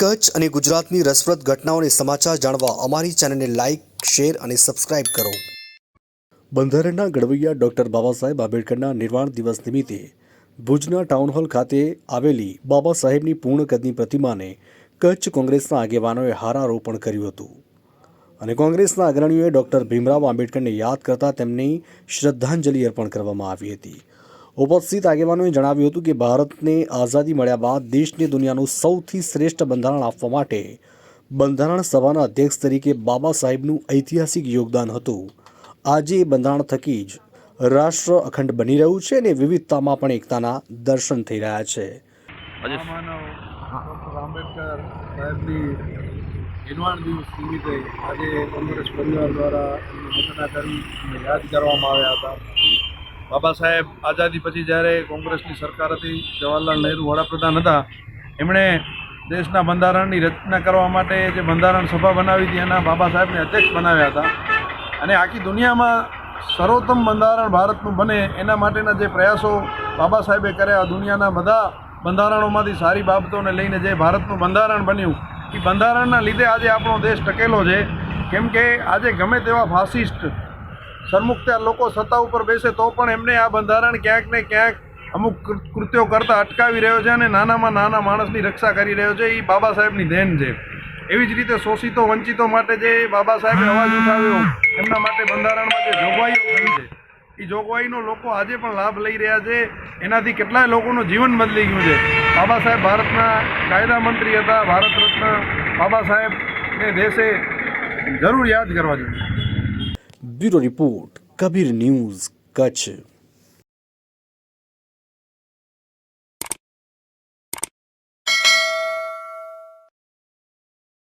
કચ્છ અને ગુજરાતની રસપ્રદ ઘટનાઓને સમાચાર જાણવા અમારી ચેનલને લાઇક શેર અને સબસ્ક્રાઇબ કરો. બંધારણના ઘડવૈયા ડોક્ટર બાબા સાહેબ આંબેડકરના નિર્વાણ દિવસ નિમિત્તે ભુજના ટાઉન હોલ ખાતે આવેલી બાબા સાહેબની પૂર્ણ કદની પ્રતિમાને કચ્છ કોંગ્રેસના આગેવાનોએ હારારોપણ કર્યું હતું. અને કોંગ્રેસના અગ્રણીઓએ ડોક્ટર ભીમરાવ આંબેડકરને યાદ કરતા તેમની શ્રદ્ધાંજલિ અર્પણ કરવામાં આવી હતી. ઉપસ્થિત આગેવાનોએ જણાવ્યું હતું કે ભારતને આઝાદી મળ્યા બાદ દેશને દુનિયાનું સૌથી શ્રેષ્ઠ બંધારણ આપવા માટે બંધારણ સભાના અધ્યક્ષ તરીકે બાબા સાહેબનું ઐતિહાસિક યોગદાન હતું. આજે એ બંધારણ થકી જ રાષ્ટ્ર અખંડ બની રહ્યું છે અને વિવિધતામાં પણ એકતાના દર્શન થઈ રહ્યા છે. આંબેડકર સાહેબની નિર્વાણ દિવસ નિમિત્તે આજે કોંગ્રેસ પરિવાર દ્વારા એમની ઘટના કરી યાદ કરવામાં આવ્યા હતા. બાબા સાહેબ આઝાદી પછી જ્યારે કોંગ્રેસની સરકાર હતી, જવાહરલાલ નહેરુ વડાપ્રધાન હતા, એમણે દેશના બંધારણની રચના કરવા માટે જે બંધારણ સભા બનાવી હતી, એના બાબા સાહેબને અધ્યક્ષ બનાવ્યા હતા. અને આખી દુનિયામાં સર્વોત્તમ બંધારણ ભારતનું બને એના માટેના જે પ્રયાસો બાબા સાહેબે કર્યા દુનિયાના બધા બંધારણોમાંથી સારી બાબતોને લઈને જે ભારતનું બંધારણ બન્યું, એ બંધારણના લીધે આજે આપણો દેશ ટકેલો છે. કેમ કે આજે ગમે તેવા ફાસિસ્ટ સરમુખત્યાર લોકો સત્તા ઉપર બેસે તો પણ એમને આ બંધારણ ક્યાંક ને ક્યાંક અમુક કૃત્યો કરતાં અટકાવી રહ્યો છે અને નાનામાં નાના માણસની રક્ષા કરી રહ્યો છે એ બાબા સાહેબની દેન છે. એવી જ રીતે શોષિતો, વંચિતો માટે જે બાબા સાહેબે અવાજ ઉઠાવ્યો, એમના માટે બંધારણમાં જે જોગવાઈઓ કરી છે. એ જોગવાઈનો લોકો આજે પણ લાભ લઈ રહ્યા છે. એનાથી કેટલાય લોકોનું જીવન બદલી ગયું છે. બાબા સાહેબ ભારતના કાયદા મંત્રી હતા, ભારત રત્ન બાબા સાહેબને દેશે. જરૂર યાદ કરવા જોઈએ. Bureau report Kabir news Kutch